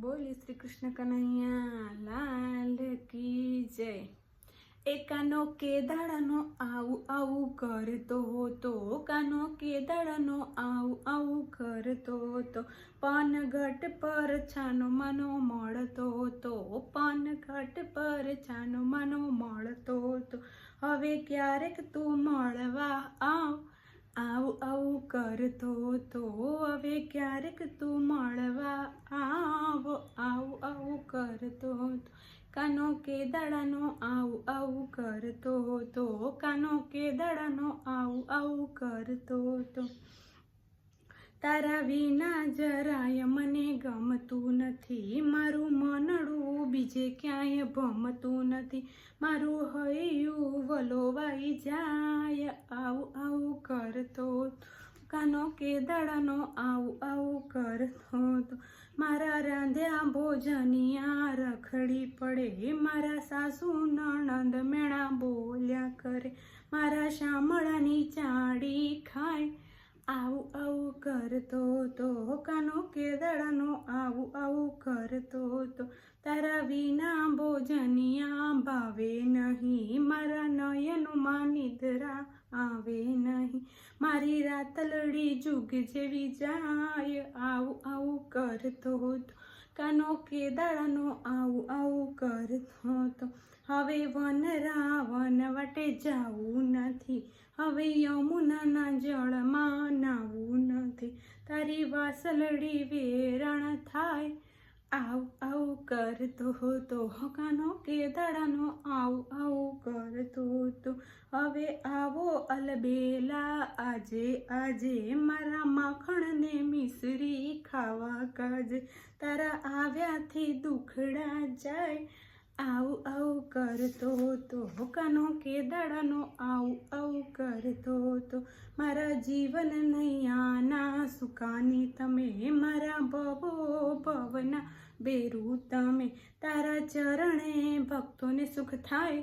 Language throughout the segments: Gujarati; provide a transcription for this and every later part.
બોલી શ્રી કૃષ્ણ કનૈયા, લાલ કી જય. એકાનો કેદાળાનો આવું આવું કરતો હતો કાનો કેદાળાનો આવું આવું કરતો હતો. પાનઘટ પર છાનો માનો મળતો હતો, પાનઘટ પર છાનો માનો મળતો હતો. હવે ક્યારેક તું મળવા આવ આવું આવું કરતો તો હવે ક્યારેક તું મળવા આવો. આવું આવું કરતો કાનો કે દાડાનો આવું આવું કરતો હતો કાનો કે દાડાનો આવું આવું કરતો હતો તારા વિના જરાય મને ગમતું નથી. મારું મનડું બીજે ક્યાંય ભમતું નથી. મારું હૈયું વલોવાઈ જાય. કાનો કે દાડાનો આવું આવું કરતો હતો. મારા રાંધ્યા ભોજનિયા રખડી પડે. મારા સાસુ નણંદ મેણા બોલ્યા કરે. મારા શામળાની ચાડી ખાય. આવું આવું કરતો તો કાનો કેદાડાનો આવું આવું કરતો તો તારા વિના ભોજનિયા ભાવે નિદ્રા આવે નહીં મારી રાતલડી જુગ જેવી જાય આવું આવું કરતો હતો કાનો કેદાડાનો આવું આવું કરતો હતો હવે વન રાવણ વટે જાવું નથી હવે યમુનાના જળમાં નાવું નથી તારી વાસલડી વેરણ થાય આવ, આવું કરતો હતો કે દાડાનો, આવ, આવું કરતો હતો હવે આવો અલબેલા, આજે આજે મારા માખણને મિસરી ખાવા કાજે. તારા આવ્યાથી દુખડા જાય આવું આવું કરતો હતો કાનો કેદાડાનો આવું આવું કરતો તો મારા જીવન નૈયાના સુકાની તમે મારા ભવો ભવના બેરું તમે તારા ચરણે ભક્તોને સુખ થાય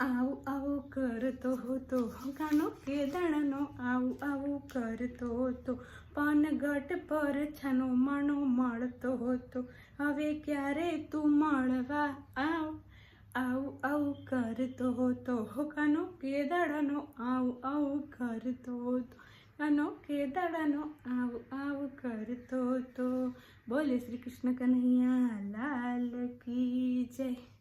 આવું આવું કરતો હતો. કાનો કેદણનો આવું આવું કરતો હતો. પાનગઢ પર છાનો માનો મળતો હતો. હવે ક્યારે તું મળવા આવ? આવું આવું કરતો હતો. કાનો કેદાડાનો આવું આવું કરતો હતો. કાનો કેદાડાનો આવું આવું કરતો હતો. બોલે શ્રી કૃષ્ણ કન્હૈયા લાલ કી જય.